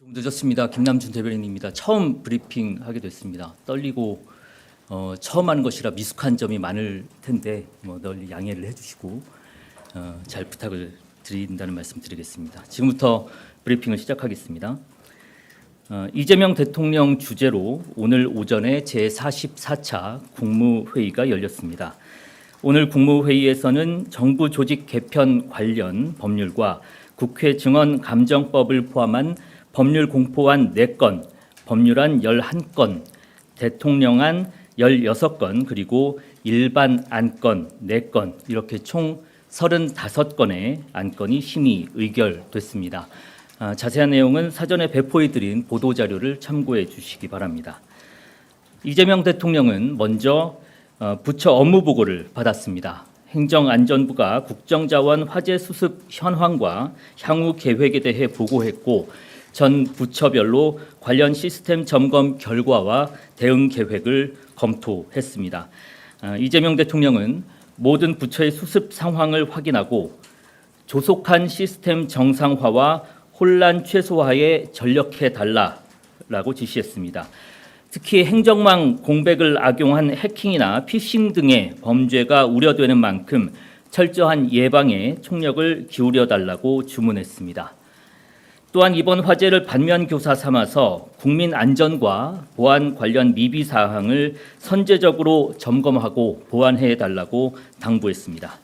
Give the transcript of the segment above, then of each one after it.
좀 늦었습니다. 김남준 대변인입니다. 처음 브리핑 하게 됐습니다. 떨리고 어, 처음 하는 것이라 미숙한 점이 많을 텐데 뭐 널리 양해를 해주시고 어, 잘 부탁을 드린다는 말씀 드리겠습니다. 지금부터 브리핑을 시작하겠습니다. 어, 이재명 대통령 주재로 오늘 오전에 제44차 국무회의가 열렸습니다. 오늘 국무회의에서는 정부 조직 개편 관련 법률과 국회 증언 감정법을 포함한 법률 공포안 4건, 법률안 11건, 대통령안 16건, 그리고 일반 안건 4건, 이렇게 총 35건의 안건이 심의 의결됐습니다. 아, 자세한 내용은 사전에 배포해드린 보도자료를 참고해 주시기 바랍니다. 이재명 대통령은 먼저 어, 부처 업무 보고를 받았습니다. 행정안전부가 국정자원 화재 수습 현황과 향후 계획에 대해 보고했고 전 부처별로 관련 시스템 점검 결과와 대응 계획을 검토했습니다. 아, 이재명 대통령은 모든 부처의 수습 상황을 확인하고 조속한 시스템 정상화와 혼란 최소화에 전력해 달라라고 지시했습니다. 특히 행정망 공백을 악용한 해킹이나 피싱 등의 범죄가 우려되는 만큼 철저한 예방에 총력을 기울여 달라고 주문했습니다. 또한 이번 화재를 반면 교사 삼아서 국민 안전과 보안 관련 미비 사항을 선제적으로 점검하고 보완해 달라고 당부했습니다.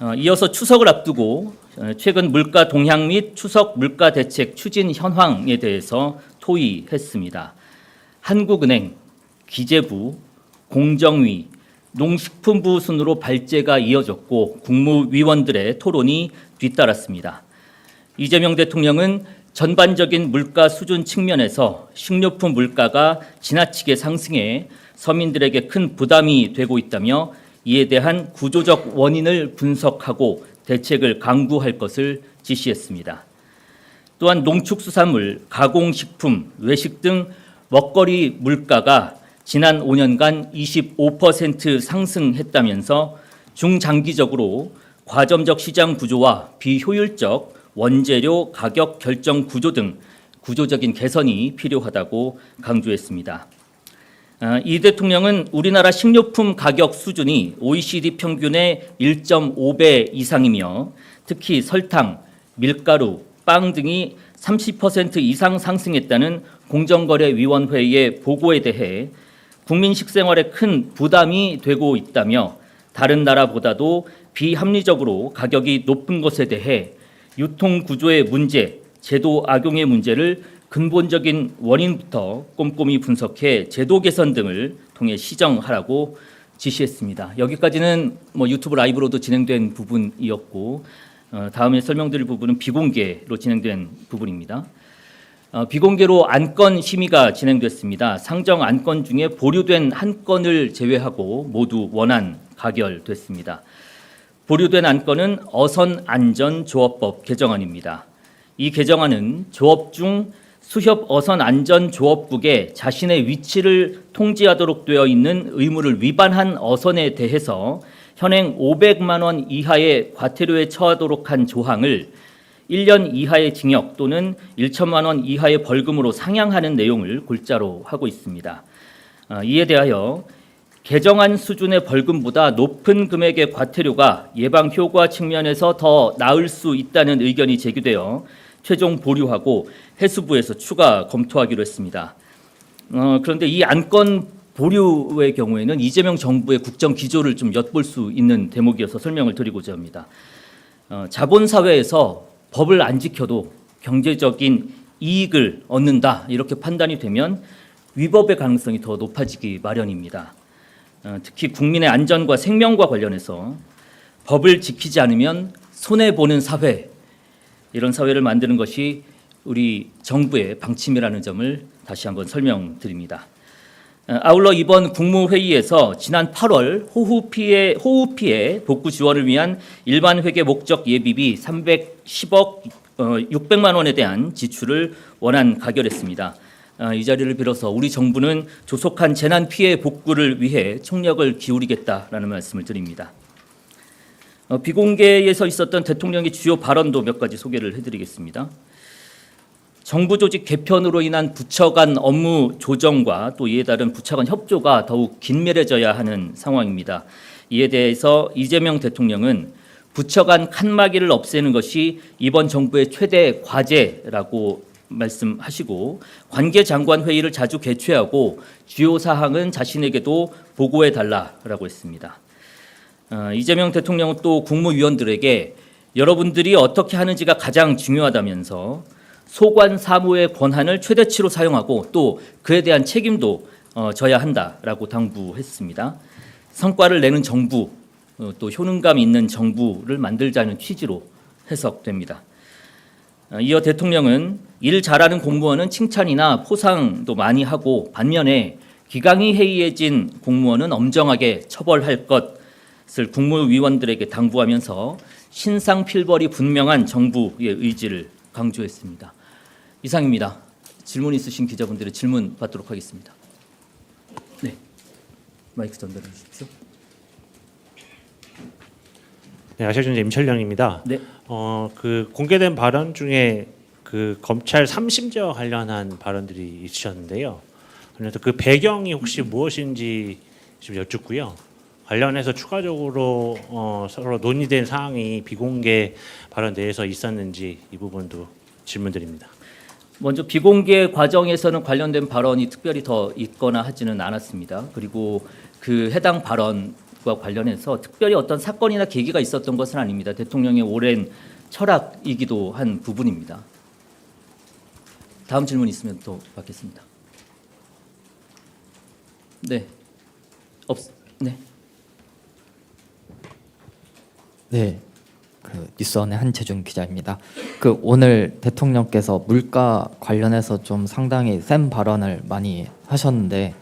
어, 이어서 추석을 앞두고 어, 최근 물가 동향 및 추석 물가 대책 추진 현황에 대해서 토의했습니다. 한국은행, 기재부, 공정위, 농식품부 순으로 발제가 이어졌고 국무위원들의 토론이 뒤따랐습니다. 이재명 대통령은 전반적인 물가 수준 측면에서 식료품 물가가 지나치게 상승해 서민들에게 큰 부담이 되고 있다며 이에 대한 구조적 원인을 분석하고 대책을 강구할 것을 지시했습니다. 또한 농축수산물, 가공식품, 외식 등 먹거리 물가가 지난 5년간 25% 상승했다면서 중장기적으로 과점적 시장 구조와 비효율적 원재료 가격 결정 구조 등 구조적인 개선이 필요하다고 강조했습니다. 아, 이 대통령은 우리나라 식료품 가격 수준이 OECD 평균의 1.5배 이상이며 특히 설탕, 밀가루, 빵 등이 30% 이상 상승했다는 공정거래위원회의 보고에 대해 국민 식생활에 큰 부담이 되고 있다며 다른 나라보다도 비합리적으로 가격이 높은 것에 대해 유통 구조의 문제, 제도 악용의 문제를 근본적인 원인부터 꼼꼼히 분석해 제도 개선 등을 통해 시정하라고 지시했습니다. 여기까지는 뭐 유튜브 라이브로도 진행된 부분이었고 어, 다음에 설명드릴 부분은 비공개로 진행된 부분입니다. 어, 비공개로 안건 심의가 진행됐습니다. 상정 안건 중에 보류된 한 건을 제외하고 모두 원안 가결됐습니다. 보류된 안건은 어선 안전 조업법 개정안입니다. 이 개정안은 조업 중 수협 어선 안전 조업국에 자신의 위치를 통지하도록 되어 있는 의무를 위반한 어선에 대해서 현행 500만 원 이하의 과태료에 처하도록 한 조항을 1년 이하의 징역 또는 1천만 원 이하의 벌금으로 상향하는 내용을 골자로 하고 있습니다. 아, 이에 대하여 개정안 수준의 벌금보다 높은 금액의 과태료가 예방 효과 측면에서 더 나을 수 있다는 의견이 제기되어 최종 보류하고 해수부에서 추가 검토하기로 했습니다. 어, 그런데 이 안건 보류의 경우에는 이재명 정부의 국정 기조를 좀 엿볼 수 있는 대목이어서 설명을 드리고자 합니다. 어, 자본 사회에서 법을 안 지켜도 경제적인 이익을 얻는다 이렇게 판단이 되면 위법의 가능성이 더 높아지기 마련입니다. 어, 특히 국민의 안전과 생명과 관련해서 법을 지키지 않으면 손해 보는 사회 이런 사회를 만드는 것이 우리 정부의 방침이라는 점을 다시 한번 설명드립니다. 어, 아울러 이번 국무회의에서 지난 8월 호우 피해 호우 피해 복구 지원을 위한 일반 회계 목적 예비비 310억 600만 원에 대한 지출을 원안 가결했습니다. 어, 이 자리를 빌어서 우리 정부는 조속한 재난 피해 복구를 위해 총력을 기울이겠다라는 말씀을 드립니다. 어, 비공개에서 있었던 대통령의 주요 발언도 몇 가지 소개를 해드리겠습니다. 정부 조직 개편으로 인한 부처 간 업무 조정과 또 이에 따른 부처 간 협조가 더욱 긴밀해져야 하는 상황입니다. 이에 대해서 이재명 대통령은 부처 간 칸막이를 없애는 것이 이번 정부의 최대 과제라고 말씀하시고 관계 장관 회의를 자주 개최하고 주요 사항은 자신에게도 보고해 달라라고 했습니다. 어, 이재명 대통령은 또 국무위원들에게 여러분들이 어떻게 하는지가 가장 중요하다면서 소관 사무의 권한을 최대치로 사용하고 또 그에 대한 책임도 어, 져야 한다라고 당부했습니다. 성과를 내는 정부 어, 또 효능감 있는 정부를 만들자는 취지로 해석됩니다. 어, 이어 대통령은 일 잘하는 공무원은 칭찬이나 포상도 많이 하고 반면에 기강이 해이해진 공무원은 엄정하게 처벌할 것을 국무위원들에게 당부하면서 신상 필벌이 분명한 정부의 의지를 강조했습니다. 이상입니다. 질문 있으신 기자분들의 질문 받도록 하겠습니다. 네, 마이크 전달해 주십시오. 네, 아시아전자 임철량입니다. 네, 어, 그 공개된 발언 중에 그 검찰 3심제와 관련한 발언들이 있으셨는데요. 그래서 그 배경이 혹시 무엇인지 좀 여쭙고요. 관련해서 추가적으로 어, 서로 논의된 사항이 비공개 발언 내에서 있었는지 이 부분도 질문드립니다. 먼저 비공개 과정에서는 관련된 발언이 특별히 더 있거나 하지는 않았습니다. 그리고 그 해당 발언과 관련해서 특별히 어떤 사건이나 계기가 있었던 것은 아닙니다. 대통령의 오랜 철학이기도 한 부분입니다. 다음 질문 있으면 또 받겠습니다. 네, 없, 네. 네, 그 뉴스원의 한채준 기자입니다. 그 오늘 대통령께서 물가 관련해서 좀 상당히 센 발언을 많이 하셨는데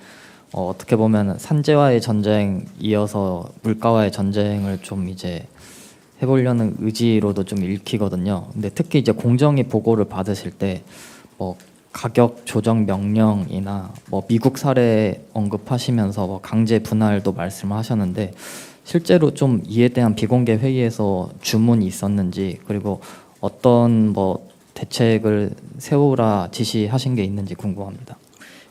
어, 어떻게 보면 산재와의 전쟁 이어서 물가와의 전쟁을 좀 이제 해보려는 의지로도 좀 읽히거든요. 근데 특히 이제 공정위 보고를 받으실 때 뭐 가격 조정 명령이나 뭐 미국 사례 언급하시면서 뭐 강제 분할도 말씀하셨는데 실제로 좀 이에 대한 비공개 회의에서 주문이 있었는지 그리고 어떤 뭐 대책을 세우라 지시하신 게 있는지 궁금합니다.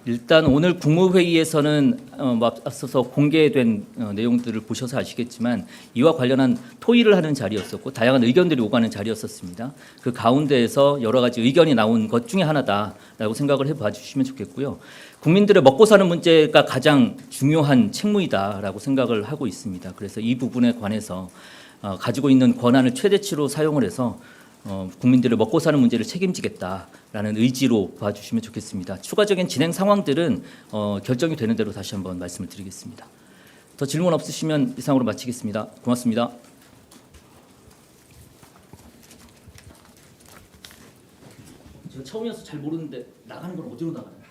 일단 오늘 국무회의에서는 어, 뭐 앞서서 공개된 어, 내용들을 보셔서 아시겠지만 이와 관련한 토의를 하는 자리였었고 다양한 의견들이 오가는 자리였었습니다. 그 가운데에서 여러 가지 의견이 나온 것 중에 하나다라고 생각을 해봐 주시면 좋겠고요. 국민들의 먹고 사는 문제가 가장 중요한 책무이다라고 생각을 하고 있습니다. 그래서 이 부분에 관해서 어, 가지고 있는 권한을 최대치로 사용을 해서 어, 국민들의 먹고 사는 문제를 책임지겠다라는 의지로 봐주시면 좋겠습니다. 추가적인 진행 상황들은 어, 결정이 되는 대로 다시 한번 말씀을 드리겠습니다. 더 질문 없으시면 이상으로 마치겠습니다. 고맙습니다. 제가 처음이어서 잘 모르는데 나가는 건 어디로 나가나요?